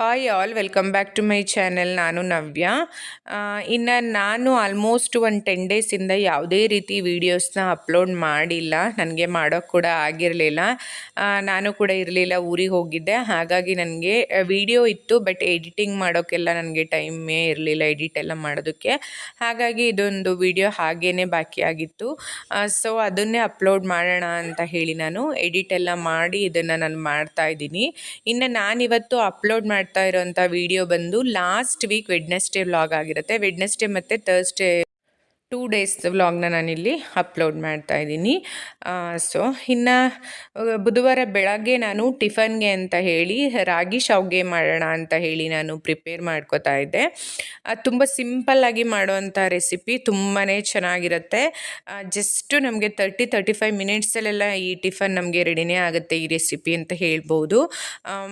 Hi all welcome back to my channel ನಾನು ನವ್ಯ ಇನ್ನು ನಾನು ಆಲ್ಮೋಸ್ಟ್ ಒಂದು ಟೆನ್ ಡೇಸಿಂದ ಯಾವುದೇ ರೀತಿ ವೀಡಿಯೋಸ್ನ ಅಪ್ಲೋಡ್ ಮಾಡಿಲ್ಲ ನನಗೆ ಮಾಡೋಕ್ಕೆ ಕೂಡ ಆಗಿರಲಿಲ್ಲ ನಾನು ಕೂಡ ಇರಲಿಲ್ಲ ಊರಿಗೆ ಹೋಗಿದ್ದೆ ಹಾಗಾಗಿ ನನಗೆ ವಿಡಿಯೋ ಇತ್ತು ಬಟ್ ಎಡಿಟಿಂಗ್ ಮಾಡೋಕ್ಕೆಲ್ಲ ನನಗೆ ಟೈಮೇ ಇರಲಿಲ್ಲ ಎಡಿಟ್ ಎಲ್ಲ ಮಾಡೋದಕ್ಕೆ ಹಾಗಾಗಿ ಇದೊಂದು ವಿಡಿಯೋ ಹಾಗೇ ಬಾಕಿಯಾಗಿತ್ತು ಸೊ ಅದನ್ನೇ ಅಪ್ಲೋಡ್ ಮಾಡೋಣ ಅಂತ ಹೇಳಿ ನಾನು ಎಡಿಟ್ ಎಲ್ಲ ಮಾಡಿ ಇದನ್ನು ನಾನು ಮಾಡ್ತಾ ಇದ್ದೀನಿ ಇನ್ನು ನಾನಿವತ್ತು ಅಪ್ಲೋಡ್ ಮಾಡಿ ಮಾಡ್ತಾ ವಿಡಿಯೋ ಬಂದು ಲಾಸ್ಟ್ ವೀಕ್ ವೆಡ್ನೆಸ್ಡೇ ವ್ಲಾಗ್ ಆಗಿರುತ್ತೆ. ವೆಡ್ನೆಸ್ಡೇ ಮತ್ತೆ ಥರ್ಸ್ಡೇ ಟೂ ಡೇಸ್ ವ್ಲಾಗ್ನ ನಾನಿಲ್ಲಿ ಅಪ್ಲೋಡ್ ಮಾಡ್ತಾ ಇದ್ದೀನಿ. ಸೊ ಇನ್ನು ಬುಧವಾರ ಬೆಳಗ್ಗೆ ನಾನು ಟಿಫನ್ಗೆ ಅಂತ ಹೇಳಿ, ರಾಗಿ ಶಾವ್ಗೆ ಮಾಡೋಣ ಅಂತ ಹೇಳಿ ನಾನು ಪ್ರಿಪೇರ್ ಮಾಡ್ಕೋತಾ ಇದ್ದೆ. ತುಂಬ ಸಿಂಪಲ್ಲಾಗಿ ಮಾಡುವಂಥ ರೆಸಿಪಿ ತುಂಬಾ ಚೆನ್ನಾಗಿರುತ್ತೆ. ಜಸ್ಟು ನಮಗೆ ತರ್ಟಿ ತರ್ಟಿ ಫೈವ್ ಮಿನಿಟ್ಸಲ್ಲೆಲ್ಲ ಈ ಟಿಫನ್ ನಮಗೆ ರೆಡಿನೇ ಆಗುತ್ತೆ ಈ ರೆಸಿಪಿ ಅಂತ ಹೇಳ್ಬೋದು.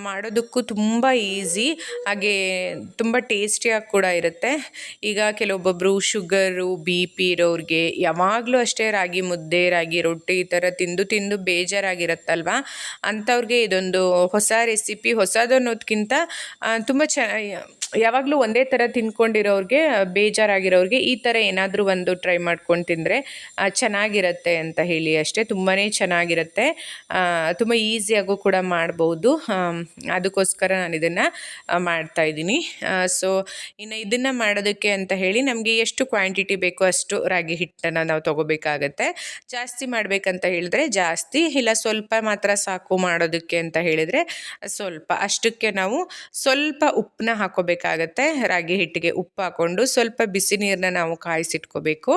ಮಾಡೋದಕ್ಕೂ ತುಂಬ ಈಸಿ ಹಾಗೆ ತುಂಬ ಟೇಸ್ಟಿಯಾಗಿ ಕೂಡ ಇರುತ್ತೆ. ಈಗ ಕೆಲವೊಬ್ಬೊಬ್ಬರು ಶುಗರು ಬಿ ಪಿ ಇರೋರಿಗೆ ಯಾವಾಗಲೂ ಅಷ್ಟೇ ರಾಗಿ ಮುದ್ದೆ, ರಾಗಿ ರೊಟ್ಟಿ ಈ ಥರ ತಿಂದು ತಿಂದು ಬೇಜಾರಾಗಿರುತ್ತಲ್ವ? ಅಂಥವ್ರಿಗೆ ಇದೊಂದು ಹೊಸ ರೆಸಿಪಿ, ಹೊಸದು ಅನ್ನೋದಕ್ಕಿಂತ ತುಂಬ ಚ ಯಾವಾಗಲೂ ಒಂದೇ ಥರ ತಿಂದ್ಕೊಂಡಿರೋರಿಗೆ ಬೇಜಾರಾಗಿರೋರಿಗೆ ಈ ಥರ ಏನಾದರೂ ಒಂದು ಟ್ರೈ ಮಾಡ್ಕೊಂಡು ತಿಂದರೆ ಚೆನ್ನಾಗಿರುತ್ತೆ ಅಂತ ಹೇಳಿ ಅಷ್ಟೇ. ತುಂಬಾ ಚೆನ್ನಾಗಿರುತ್ತೆ. ತುಂಬ ಈಸಿಯಾಗೂ ಕೂಡ ಮಾಡ್ಬೋದು. ಅದಕ್ಕೋಸ್ಕರ ನಾನು ಇದನ್ನು ಮಾಡ್ತಾಯಿದ್ದೀನಿ ಸೊ, ಇನ್ನು ಇದನ್ನು ಮಾಡೋದಕ್ಕೆ ಅಂತ ಹೇಳಿ ನಮಗೆ ಎಷ್ಟು ಕ್ವಾಂಟಿಟಿ ಬೇಕೋ ಅಷ್ಟು ರಾಗಿ ಹಿಟ್ಟನ್ನು ನಾವು ತೊಗೋಬೇಕಾಗತ್ತೆ. ಜಾಸ್ತಿ ಮಾಡಬೇಕಂತ ಹೇಳಿದ್ರೆ ಜಾಸ್ತಿ, ಇಲ್ಲ ಸ್ವಲ್ಪ ಮಾತ್ರ ಸಾಕು ಮಾಡೋದಕ್ಕೆ ಅಂತ ಹೇಳಿದರೆ ಸ್ವಲ್ಪ, ಅಷ್ಟಕ್ಕೆ ನಾವು ಸ್ವಲ್ಪ ಉಪ್ಪನ್ನ ಹಾಕೋಬೇಕಾಗತ್ತೆ. ರಾಗಿ ಹಿಟ್ಟಿಗೆ ಉಪ್ಪು ಹಾಕ್ಕೊಂಡು ಸ್ವಲ್ಪ ಬಿಸಿ ನೀರನ್ನ ನಾವು ಕಾಯಿಸಿಟ್ಕೋಬೇಕು.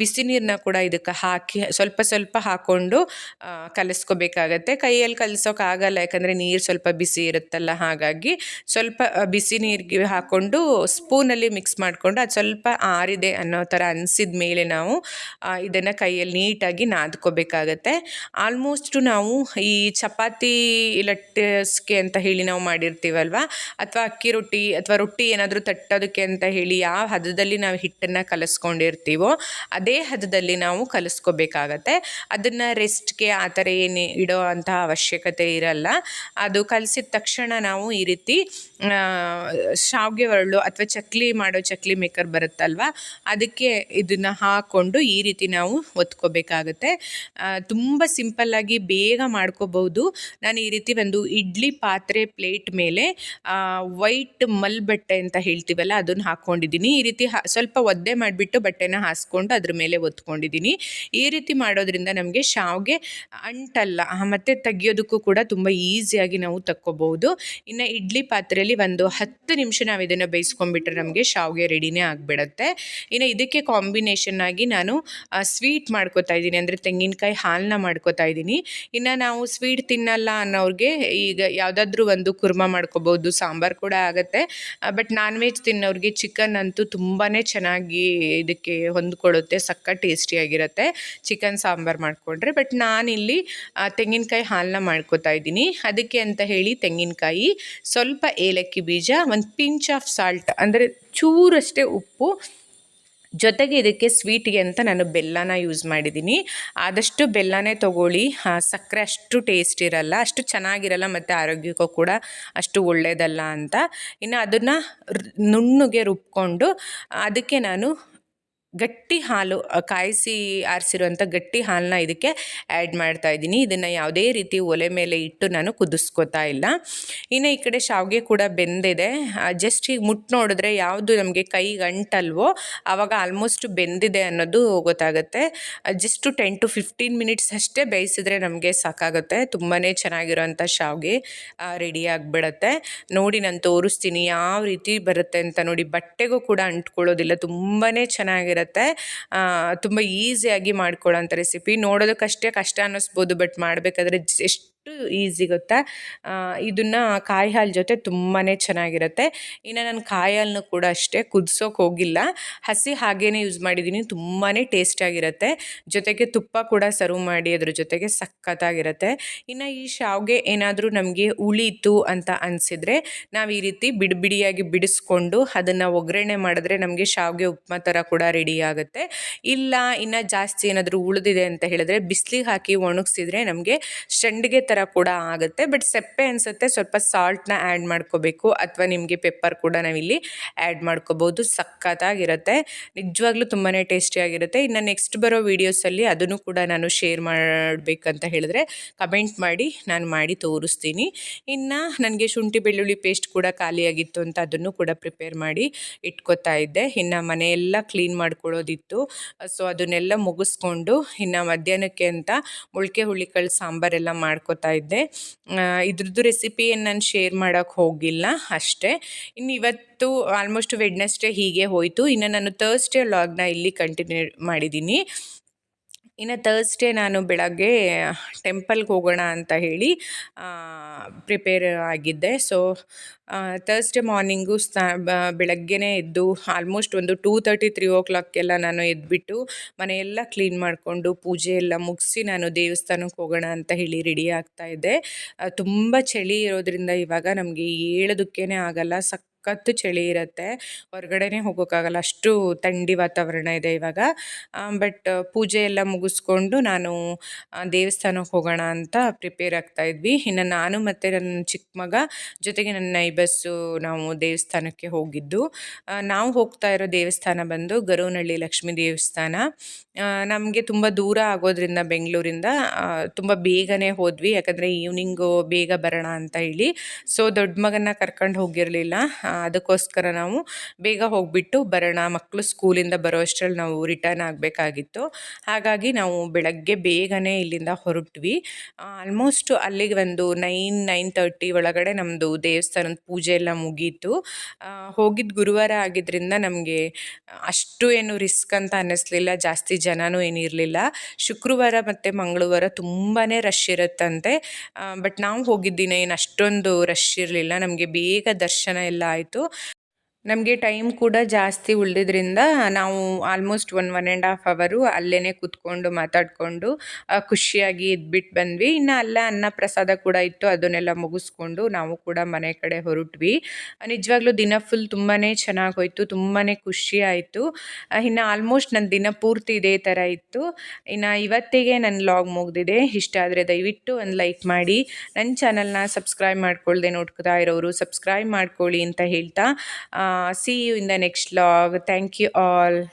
ಬಿಸಿ ನೀರನ್ನ ಕೂಡ ಇದಕ್ಕೆ ಹಾಕಿ, ಸ್ವಲ್ಪ ಸ್ವಲ್ಪ ಹಾಕ್ಕೊಂಡು ಕಲಿಸ್ಕೋಬೇಕಾಗತ್ತೆ. ಕೈಯಲ್ಲಿ ಕಲಿಸೋಕ್ಕಾಗಲ್ಲ ಯಾಕಂದರೆ ನೀರು ಸ್ವಲ್ಪ ಬಿಸಿ ಇರುತ್ತಲ್ಲ, ಹಾಗಾಗಿ ಸ್ವಲ್ಪ ಬಿಸಿ ನೀರಿಗೆ ಹಾಕ್ಕೊಂಡು ಸ್ಪೂನಲ್ಲಿ ಮಿಕ್ಸ್ ಮಾಡಿಕೊಂಡು ಅದು ಸ್ವಲ್ಪ ಆರಿದೆ ಅನ್ನೋ ಥರ ಅನಿಸಿದ ಮೇಲೆ ನಾವು ಇದನ್ನು ಕೈಯಲ್ಲಿ ನೀಟಾಗಿ ನಾದ್ಕೋಬೇಕಾಗತ್ತೆ. ಆಲ್ಮೋಸ್ಟು ನಾವು ಈ ಚಪಾತಿ ಲಟ್ಟಸ್ಗೆ ಅಂತ ಹೇಳಿ ನಾವು ಮಾಡಿರ್ತೀವಲ್ವ? ಅಥವಾ ಅಕ್ಕಿ ರೊಟ್ಟಿ ಅಥವಾ ರೊಟ್ಟಿ ಏನಾದರೂ ತಟ್ಟೋದಕ್ಕೆ ಅಂತ ಹೇಳಿ ಯಾವ ಹದದಲ್ಲಿ ನಾವು ಹಿಟ್ಟನ್ನು ಕಲಸ್ಕೊಂಡಿರ್ತೀವೋ, ಅದೇ ಹದದಲ್ಲಿ ನಾವು ಕಲಿಸ್ಕೋಬೇಕಾಗತ್ತೆ. ಅದನ್ನು ರೆಸ್ಟ್ಗೆ ಆ ಥರ ಏನು ಇಡೋ ಅಂತಹ ಅವಶ್ಯಕತೆ ಇರಲ್ಲ. ಅದು ಕಲಸಿದ ತಕ್ಷಣ ನಾವು ಈ ರೀತಿ ಶಾವಿಗೆ ಒರಳು ಅಥವಾ ಚಕ್ಲಿ ಮಾಡೋ ಚಕ್ಲಿ ಮೇಕರ್ ಬರುತ್ತಲ್ವ, ಅದಕ್ಕೆ ಇದನ್ನು ಹಾಕ್ಕೊಂಡು ಈ ರೀತಿ ನಾವು ಒತ್ಕೋಬೇಕಾಗತ್ತೆ. ತುಂಬ ಸಿಂಪಲ್ಲಾಗಿ ಬೇಗ ಮಾಡ್ಕೋಬಹುದು. ನಾನು ಈ ರೀತಿ ಒಂದು ಇಡ್ಲಿ ಪಾತ್ರೆ ಪ್ಲೇಟ್ ಮೇಲೆ ವೈಟ್ ಮಲ್ಬಟ್ಟೆ ಅಂತ ಹೇಳ್ತೀವಲ್ಲ, ಅದನ್ನು ಹಾಕ್ಕೊಂಡಿದ್ದೀನಿ ಈ ರೀತಿ ಸ್ವಲ್ಪ ಒದ್ದೆ ಮಾಡಿಬಿಟ್ಟು ಬಟ್ಟೆನ ಹಾಸ್ಕೊಂಡು ಅದ್ರ ಮೇಲೆ ಒತ್ಕೊಂಡಿದ್ದೀನಿ. ಈ ರೀತಿ ಮಾಡೋದ್ರಿಂದ ನಮಗೆ ಶಾವ್ಗೆ ಅಂಟಲ್ಲ ಮತ್ತು ತೆಗಿಯೋದಕ್ಕೂ ಕೂಡ ತುಂಬ ಈಸಿಯಾಗಿ ನಾವು ತಕ್ಕೋಬಹುದು. ಇನ್ನು ಇಡ್ಲಿ ಪಾತ್ರೆಯಲ್ಲಿ ಒಂದು ಹತ್ತು ನಿಮಿಷ ನಾವು ಇದನ್ನು ಬೇಯಿಸ್ಕೊಂಡ್ಬಿಟ್ರೆ ನಮಗೆ ಶಾವ್ಗೆ ರೆಡಿನೇ ಆಗಿಬಿಡುತ್ತೆ. ಇನ್ನು ಇದಕ್ಕೆ ಕಾಂಬಿನೇಷನ್ ಆಗಿ ನಾನು ಸ್ವೀಟ್ ಮಾಡ್ಕೋತಾ ಇದ್ದೀನಿ. ಅಂದರೆ ತೆಂಗಿನಕಾಯಿ ಹಾಲನ್ನ ಮಾಡ್ಕೋತಾ ಇದ್ದೀನಿ. ಇನ್ನು ನಾವು ಸ್ವೀಟ್ ತಿನ್ನಲ್ಲ ಅನ್ನೋರಿಗೆ ಈಗ ಯಾವುದಾದ್ರೂ ಒಂದು ಕುರ್ಮ ಮಾಡ್ಕೋಬೋದು, ಸಾಂಬಾರು ಕೂಡ ಆಗುತ್ತೆ. ಬಟ್ ನಾನ್ ವೆಜ್ ತಿನ್ನೋರಿಗೆ ಚಿಕನ್ ಅಂತೂ ತುಂಬಾ ಚೆನ್ನಾಗಿ ಇದಕ್ಕೆ ಹೊಂದ್ಕೊಡುತ್ತೆ ಸಕ್ಕ ಟೇಸ್ಟಿಯಾಗಿರುತ್ತೆ. ಚಿಕನ್ ಸಾಂಬಾರು ಮಾಡಿಕೊಂಡ್ರೆ. ಬಟ್ ನಾನಿಲ್ಲಿ ತೆಂಗಿನಕಾಯಿ ಹಾಲನ್ನ ಮಾಡ್ಕೋತಾ ಇದ್ದೀನಿ. ಅದಕ್ಕೆ ಅಂತ ಹೇಳಿ ತೆಂಗಿನಕಾಯಿ, ಸ್ವಲ್ಪ ಏಲಕ್ಕಿ ಬೀಜ, ಒಂದು ಪಿಂಚ್ ಆಫ್ ಸಾಲ್ಟ್ ಅಂದರೆ ಚೂರಷ್ಟೇ ಉಪ್ಪು ಜೊತೆಗೆ ಇದಕ್ಕೆ ಸ್ವೀಟ್ಗೆ ಅಂತ ನಾನು ಬೆಲ್ಲನ ಯೂಸ್ ಮಾಡಿದ್ದೀನಿ. ಆದಷ್ಟು ಬೆಲ್ಲನೇ ತೊಗೊಳ್ಳಿ. ಸಕ್ಕರೆ ಅಷ್ಟು ಟೇಸ್ಟ್ ಇರಲ್ಲ, ಅಷ್ಟು ಚೆನ್ನಾಗಿರಲ್ಲ ಮತ್ತು ಆರೋಗ್ಯಕ್ಕೂ ಕೂಡ ಅಷ್ಟು ಒಳ್ಳೆಯದಲ್ಲ ಅಂತ. ಇನ್ನು ಅದನ್ನು ನುಣ್ಣಗೆ ರುಬ್ಕೊಂಡು ಅದಕ್ಕೆ ನಾನು ಗಟ್ಟಿ ಹಾಲು ಕಾಯಿಸಿ ಆರಿಸಿರುವಂಥ ಗಟ್ಟಿ ಹಾಲನ್ನ ಇದಕ್ಕೆ ಆ್ಯಡ್ ಮಾಡ್ತಾ ಇದ್ದೀನಿ. ಇದನ್ನು ಯಾವುದೇ ರೀತಿ ಒಲೆ ಮೇಲೆ ಇಟ್ಟು ನಾನು ಕುದಿಸ್ಕೋತಾ ಇಲ್ಲ. ಇನ್ನು ಈ ಕಡೆ ಶಾವಿಗೆ ಕೂಡ ಬೆಂದಿದೆ. ಜಸ್ಟ್ ಈಗ ಮುಟ್ಟು ನೋಡಿದ್ರೆ ಯಾವುದು ನಮಗೆ ಕೈಗೆ ಅಂಟಲ್ವೋ ಆವಾಗ ಆಲ್ಮೋಸ್ಟ್ ಬೆಂದಿದೆ ಅನ್ನೋದು ಗೊತ್ತಾಗುತ್ತೆ. Just ten to fifteen minutes ಅಷ್ಟೇ ಬೇಯಿಸಿದ್ರೆ ನಮಗೆ ಸಾಕಾಗುತ್ತೆ. ತುಂಬಾ ಚೆನ್ನಾಗಿರೋವಂಥ ಶಾವಿಗೆ ರೆಡಿ ಆಗಿಬಿಡತ್ತೆ. ನೋಡಿ ನಾನು ತೋರಿಸ್ತೀನಿ, ಯಾವ ರೀತಿ ಬರುತ್ತೆ ಅಂತ ನೋಡಿ. ಬಟ್ಟೆಗೂ ಕೂಡ ಅಂಟ್ಕೊಳ್ಳೋದಿಲ್ಲ. ತುಂಬಾ ಚೆನ್ನಾಗಿರುತ್ತೆ. ಇರುತ್ತೆ. ತುಂಬ ಈಸಿಯಾಗಿ ಮಾಡ್ಕೊಳ್ಳೋಂಥ ರೆಸಿಪಿ ನೋಡೋದಕ್ಕಷ್ಟೇ ಕಷ್ಟ ಅನ್ನಿಸ್ಬೋದು ಬಟ್ ಮಾಡಬೇಕಾದ್ರೆ ಎಷ್ಟು ಈಸಿ ಗೊತ್ತಾ? ಇದನ್ನು ಕಾಯಿ ಹಾಲು ಜೊತೆ ತುಂಬಾ ಚೆನ್ನಾಗಿರುತ್ತೆ. ಇನ್ನು ನಾನು ಕಾಯಿ ಹಾಲನ್ನು ಕೂಡ ಅಷ್ಟೇ ಕುದಿಸೋಕೆ ಹೋಗಿಲ್ಲ. ಹಸಿ ಹಾಗೇ ಯೂಸ್ ಮಾಡಿದ್ದೀನಿ ತುಂಬಾ ಟೇಸ್ಟಾಗಿರುತ್ತೆ. ಜೊತೆಗೆ ತುಪ್ಪ ಕೂಡ ಸರ್ವ್ ಮಾಡಿ ಅದ್ರ ಜೊತೆಗೆ ಸಖತ್ತಾಗಿರುತ್ತೆ. ಇನ್ನು ಈ ಶಾವ್ಗೆ ಏನಾದರೂ ನಮಗೆ ಉಳೀತು ಅಂತ ಅನಿಸಿದ್ರೆ ನಾವು ಈ ರೀತಿ ಬಿಡಿಬಿಡಿಯಾಗಿ ಬಿಡಿಸ್ಕೊಂಡು ಅದನ್ನು ಒಗ್ಗರಣೆ ಮಾಡಿದ್ರೆ ನಮಗೆ ಶಾವ್ಗೆ ಉಪ್ಮಾ ಥರ ಕೂಡ ರೆಡಿ ಆಗುತ್ತೆ. ಇಲ್ಲ, ಇನ್ನು ಜಾಸ್ತಿ ಏನಾದರೂ ಉಳಿದಿದೆ ಅಂತ ಹೇಳಿದ್ರೆ ಬಿಸಿಲಿಗೆ ಹಾಕಿ ಒಣಗಿಸಿದ್ರೆ ನಮಗೆ ಸಂಡಿಗೆ ಥರ ಕೂಡ ಆಗುತ್ತೆ. ಬಟ್ ಸೆಪ್ಪೆ ಅನಿಸುತ್ತೆ ಸ್ವಲ್ಪ ಸಾಲ್ಟ್ನ ಆ್ಯಡ್ ಮಾಡ್ಕೋಬೇಕು. ಅಥವಾ ನಿಮಗೆ ಪೆಪ್ಪರ್ ಕೂಡ ನಾವಿಲ್ಲಿ ಆ್ಯಡ್ ಮಾಡ್ಕೋಬೋದು. ಸಖತ್ತಾಗಿರುತ್ತೆ ನಿಜವಾಗ್ಲೂ ತುಂಬಾ ಟೇಸ್ಟಿಯಾಗಿರುತ್ತೆ ಇನ್ನು ನೆಕ್ಸ್ಟ್ ಬರೋ ವೀಡಿಯೋಸಲ್ಲಿ ಅದನ್ನು ಕೂಡ ನಾನು ಶೇರ್ ಮಾಡಬೇಕಂತ ಹೇಳಿದ್ರೆ ಕಮೆಂಟ್ ಮಾಡಿ, ನಾನು ಮಾಡಿ ತೋರಿಸ್ತೀನಿ. ಇನ್ನು ನನಗೆ ಶುಂಠಿ ಬೆಳ್ಳುಳ್ಳಿ ಪೇಸ್ಟ್ ಕೂಡ ಖಾಲಿಯಾಗಿತ್ತು ಅಂತ ಅದನ್ನು ಕೂಡ ಪ್ರಿಪೇರ್ ಮಾಡಿ ಇಟ್ಕೋತಾ ಇದ್ದೆ. ಇನ್ನು ಮನೆಯೆಲ್ಲ ಕ್ಲೀನ್ ಮಾಡ್ಕೊಳ್ಳೋದಿತ್ತು. ಸೊ ಅದನ್ನೆಲ್ಲ ಮುಗಿಸ್ಕೊಂಡು ಇನ್ನು ಮಧ್ಯಾಹ್ನಕ್ಕೆ ಅಂತ ಮೊಳಕೆ ಹುಳಿಕಾಳು ಸಾಂಬಾರೆಲ್ಲ ಮಾಡ್ಕೋತಾ ಇದ್ದೆ. ಇದ್ರದ್ದು ರೆಸಿಪಿ ನಾನು ಶೇರ್ ಮಾಡೋಕ್ಕೆ ಹೋಗಿಲ್ಲ ಅಷ್ಟೇ. ಇನ್ನು ಇವತ್ತು ಆಲ್ಮೋಸ್ಟ್ ವೆಡ್ನೆಸ್ಡೇ ಹೀಗೆ ಹೋಯಿತು. ಇನ್ನು ನಾನು ತರ್ಸ್ಡೇ ಲಾಗ್ನ ಇಲ್ಲಿ ಕಂಟಿನ್ಯೂ ಮಾಡಿದ್ದೀನಿ ಇನ್ನು ತರ್ಸ್ಡೇ ನಾನು ಬೆಳಗ್ಗೆ ಟೆಂಪಲ್ಗೆ ಹೋಗೋಣ ಅಂತ ಹೇಳಿ ಪ್ರಿಪೇರ್ ಆಗಿದ್ದೆ. ಸೊ ತರ್ಸ್ಡೇ ಮಾರ್ನಿಂಗು ಸ್ನಾ ಬೆಳಗ್ಗೆನೇ ಎದ್ದು ಆಲ್ಮೋಸ್ಟ್ ಒಂದು ಟೂ ತರ್ಟಿ ತ್ರೀ ಓ ಕ್ಲಾಕ್ಗೆಲ್ಲ ನಾನು ಎದ್ದುಬಿಟ್ಟು ಮನೆಯೆಲ್ಲ ಕ್ಲೀನ್ ಮಾಡಿಕೊಂಡು ಪೂಜೆ ಎಲ್ಲ ಮುಗಿಸಿ ನಾನು ದೇವಸ್ಥಾನಕ್ಕೆ ಹೋಗೋಣ ಅಂತ ಹೇಳಿ ರೆಡಿ ಆಗ್ತಾ ಇದ್ದೆ. ತುಂಬ ಚಳಿ ಇರೋದ್ರಿಂದ ಇವಾಗ ನಮಗೆ ಹೇಳೋದಕ್ಕೇ ಆಗಲ್ಲ. ಸಕ್ ಸಖತ್ತು ಚಳಿ ಇರುತ್ತೆ. ಹೊರಗಡೆನೇ ಹೋಗೋಕ್ಕಾಗಲ್ಲ. ಅಷ್ಟು ಥಂಡಿ ವಾತಾವರಣ ಇದೆ ಇವಾಗ. ಬಟ್ ಪೂಜೆ ಎಲ್ಲ ಮುಗಿಸ್ಕೊಂಡು ನಾನು ದೇವಸ್ಥಾನಕ್ಕೆ ಹೋಗೋಣ ಅಂತ ಪ್ರಿಪೇರ್ ಆಗ್ತಾ ಇದ್ವಿ. ಇನ್ನು ನಾನು ಮತ್ತು ನನ್ನ ಚಿಕ್ಕ ಮಗ ಜೊತೆಗೆ ನನ್ನ ಬಸ್ಸು ನಾವು ದೇವಸ್ಥಾನಕ್ಕೆ ಹೋಗಿದ್ದು. ನಾವು ಹೋಗ್ತಾ ಇರೋ ದೇವಸ್ಥಾನ ಬಂದು ಗರೋನಹಳ್ಳಿ ಲಕ್ಷ್ಮೀ ದೇವಸ್ಥಾನ. ನಮಗೆ ತುಂಬ ದೂರ ಆಗೋದ್ರಿಂದ ಬೆಂಗಳೂರಿಂದ ತುಂಬ ಬೇಗನೆ ಹೋದ್ವಿ. ಯಾಕಂದರೆ ಈವ್ನಿಂಗು ಬೇಗ ಬರೋಣ ಅಂತ ಹೇಳಿ. ಸೊ ದೊಡ್ಡ ಮಗನ ಕರ್ಕೊಂಡು ಹೋಗಿರಲಿಲ್ಲ. ಅದಕ್ಕೋಸ್ಕರ ನಾವು ಬೇಗ ಹೋಗಿಬಿಟ್ಟು ಬರೋಣ. ಮಕ್ಕಳು ಸ್ಕೂಲಿಂದ ಬರೋ ಅಷ್ಟರಲ್ಲಿ ನಾವು ರಿಟರ್ನ್ ಆಗಬೇಕಾಗಿತ್ತು. ಹಾಗಾಗಿ ನಾವು ಬೆಳಗ್ಗೆ ಬೇಗನೆ ಇಲ್ಲಿಂದ ಹೊರಟ್ವಿ. ಆಲ್ಮೋಸ್ಟ್ ಅಲ್ಲಿಗೆ ಒಂದು ನೈನ್ ನೈನ್ ತರ್ಟಿ ಒಳಗಡೆ ನಮ್ಮದು ದೇವಸ್ಥಾನದ ಪೂಜೆ ಎಲ್ಲ ಮುಗೀತು. ಹೋಗಿದ್ದು ಗುರುವಾರ ಆಗಿದ್ದರಿಂದ ನಮಗೆ ಅಷ್ಟು ಏನು ರಿಸ್ಕ್ ಅಂತ ಅನ್ನಿಸ್ಲಿಲ್ಲ. ಜಾಸ್ತಿ ಜನನೂ ಏನಿರಲಿಲ್ಲ. ಶುಕ್ರವಾರ ಮತ್ತು ಮಂಗಳವಾರ ತುಂಬಾ ರಶ್ ಇರುತ್ತಂತೆ. ಬಟ್ ನಾವು ಹೋಗಿದ್ದಿನ ಏನು ಅಷ್ಟೊಂದು ರಶ್ ಇರಲಿಲ್ಲ. ನಮಗೆ ಬೇಗ ದರ್ಶನ ಎಲ್ಲ ಆಯಿತು. ನಮಗೆ ಟೈಮ್ ಕೂಡ ಜಾಸ್ತಿ ಉಳಿದಿದ್ರಿಂದ ನಾವು almost one one and half ಅವರು ಅಲ್ಲೇ ಕೂತ್ಕೊಂಡು ಮಾತಾಡಿಕೊಂಡು ಖುಷಿಯಾಗಿ ಇದ್ಬಿಟ್ಟು ಬಂದ್ವಿ. ಇನ್ನು ಅಲ್ಲ ಅನ್ನ ಪ್ರಸಾದ ಕೂಡ ಇತ್ತು, ಅದನ್ನೆಲ್ಲ ಮುಗಿಸ್ಕೊಂಡು ನಾವು ಕೂಡ ಮನೆ ಕಡೆ ಹೊರಟ್ವಿ. ನಿಜವಾಗ್ಲೂ ದಿನ ಫುಲ್ ತುಂಬಾ ಚೆನ್ನಾಗಿ ಹೋಯಿತು ತುಂಬಾ ಖುಷಿ ಆಯಿತು. ಇನ್ನು ಆಲ್ಮೋಸ್ಟ್ ನನ್ನ ದಿನ ಪೂರ್ತಿ ಇದೇ ಥರ ಇತ್ತು. ಇನ್ನು ಇವತ್ತಿಗೆ ನನ್ನ ಲಾಗ್ ಮುಗಿದಿದೆ. ಇಷ್ಟ ಆದರೆ ದಯವಿಟ್ಟು ಒಂದು ಲೈಕ್ ಮಾಡಿ. ನನ್ನ ಚಾನಲ್ನ ಸಬ್ಸ್ಕ್ರೈಬ್ ಮಾಡ್ಕೊಳ್ದೆ ನೋಡ್ಕೊತಾ ಇರೋರು ಸಬ್ಸ್ಕ್ರೈಬ್ ಮಾಡ್ಕೊಳ್ಳಿ ಅಂತ ಹೇಳ್ತಾ see you in the next vlog. Thank you all